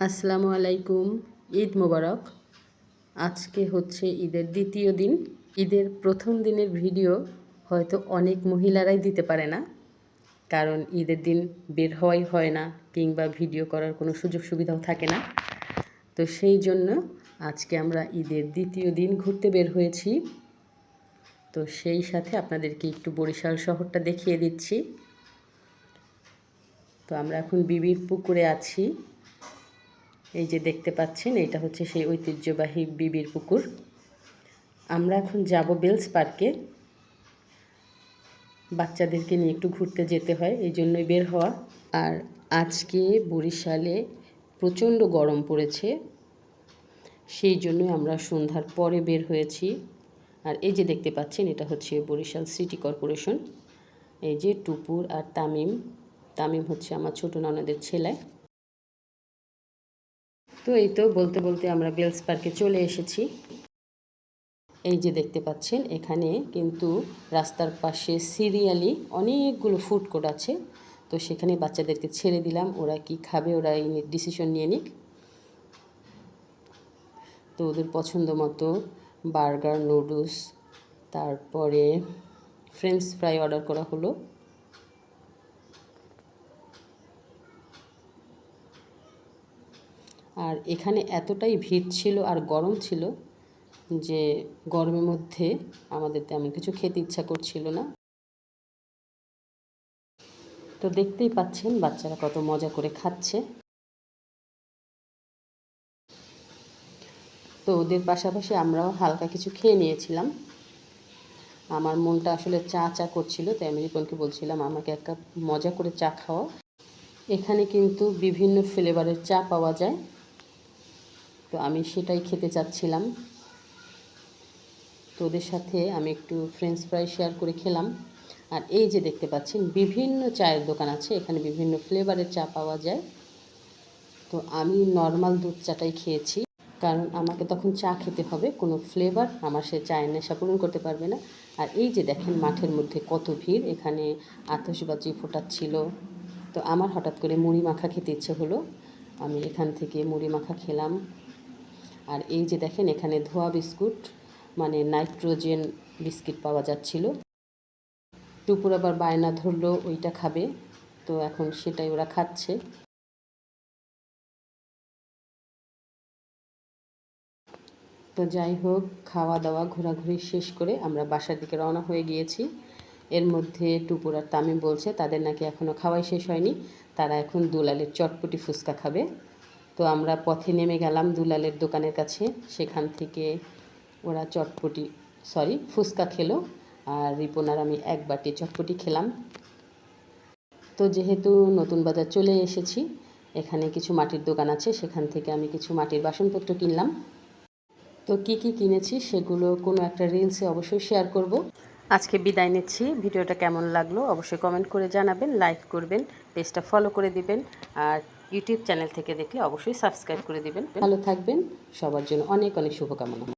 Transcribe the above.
আসসালামু আলাইকুম, ঈদ মোবারক। আজকে হচ্ছে ঈদের দ্বিতীয় দিন। ঈদের প্রথম দিনের ভিডিও হয়তো অনেক মহিলারাই দিতে পারে না, কারণ ঈদের দিন বের হওয়াই হয় না কিংবা ভিডিও করার কোনো সুযোগ সুবিধাও থাকে না। তো সেই জন্য আজকে আমরা ঈদের দ্বিতীয় দিন ঘুরতে বের হয়েছি। তো সেই সাথে আপনাদেরকে একটু বরিশাল শহরটা দেখিয়ে দিচ্ছি। তো আমরা এখন বিবির পুকুরে আছি। এই যে দেখতে পাচ্ছেন, এটা হচ্ছে সেই ঐতিহ্যবাহী বিবির পুকুর। আমরা এখন যাব বেলস পার্কে। বাচ্চাদেরকে নিয়ে একটু ঘুরতে যেতে হয়, এই জন্যই বের হওয়া। আর আজকে বরিশালে প্রচণ্ড গরম পড়েছে, সেই জন্যই আমরা সন্ধ্যার পরে বের হয়েছি। আর এই যে দেখতে পাচ্ছেন, এটা হচ্ছে বরিশাল সিটি কর্পোরেশন। এই যে টুপুর আর তামিম তামিম হচ্ছে আমার ছোটো ননদের ছেলে। তো এই তো বলতে বলতে আমরা বেলস পার্কে চলে এসেছি। এই যে দেখতে পাচ্ছেন, এখানে কিন্তু রাস্তার পাশে সিরিয়ালি অনেকগুলো ফুড কোর্ট আছে। তো সেখানে বাচ্চাদেরকে ছেড়ে দিলাম, ওরা কি খাবে, ওরা এই ডিসিশন নিয়ে নিক। তো ওদের পছন্দ মতো বার্গার, নুডলস, তারপরে ফ্রেঞ্চ ফ্রাই অর্ডার করা হলো। আর এখানে এতটাই ভিড় ছিল আর গরম ছিল যে গরমের মধ্যে আমাদের তেমন কিছু খেতে ইচ্ছা করছিল না। তো দেখতেই পাচ্ছেন বাচ্চারা কত মজা করে খাচ্ছে। তো ওদের পাশাপাশি আমরাও হালকা কিছু খেয়ে নিয়েছিলাম। আমার মনটা আসলে চা চা করছিল, তাই আমি রিপনকে বলছিলাম, আমাকে এক কাপ মজা করে চা খাওয়া এখানে কিন্তু বিভিন্ন ফ্লেভারের চা পাওয়া যায়। তো আমি সেটাই খেতে চাচ্ছিলাম। তো ওদের সাথে আমি একটু ফ্রেঞ্চ ফ্রাই শেয়ার করে খেলাম। আর এই যে দেখতে পাচ্ছেন, বিভিন্ন চায়ের দোকান আছে, এখানে বিভিন্ন ফ্লেভারের চা পাওয়া যায়। তো আমি নর্মাল দুধ চাটাই খেয়েছি, কারণ আমাকে তখন চা খেতে হবে, কোনো ফ্লেভার আমার সে চায়ের নেশা পূরণ করতে পারবে না। আর এই যে দেখেন, মাঠের মধ্যে কত ভিড়, এখানে আতসবাজি ফোটাচ্ছিল। তো আমার হঠাৎ করে মুড়ি মাখা খেতে ইচ্ছে হলো। আমি এখান থেকে মুড়ি মাখা খেলাম। আর এই যে দেখেন, এখানে ধোয়া বিস্কুট মানে নাইট্রোজেন বিস্কিট পাওয়া যাচ্ছিল। দুপুর আবার বায়না ধরলো, ওইটা খাবে। তো এখন সেটাই ওরা খাচ্ছে। তো যাই হোক খাওয়া দাওয়া ঘোরাঘুরি শেষ করে আমরা বাসার দিকে রওনা হয়ে গিয়েছি। এর মধ্যে টুপুর আর তামিম বলছে, তাদের নাকি এখনও খাওয়াই শেষ হয়নি। তারা এখন দুলালের চটপটি ফুচকা খাবে। তো আমরা পথে নেমে গেলাম দুলালের দোকানের কাছে। সেখান থেকে ওরা চটপটি সরি ফুচকা খেলো আর রিপন আর আমি এক বাটি চটপটি খেলাম। তো যেহেতু নতুন বাজার চলে এসেছি, এখানে কিছু মাটির দোকান আছে, সেখান থেকে আমি কিছু মাটির বাসনপত্র কিনলাম। তো কি কি কিনেছি সেগুলো কোনো একটা রিলসে অবশ্যই শেয়ার করব। আজকে বিদায় নিচ্ছি। ভিডিওটা কেমন লাগল অবশ্যই কমেন্ট করে জানাবেন লাইক করবেন পেজটা ফলো করে দিবেন, আর ইউটিউব চ্যানেল থেকে দেখলে অবশ্যই সাবস্ক্রাইব করে দেবেন। ভালো থাকবেন। সবার জন্য অনেক অনেক শুভকামনা।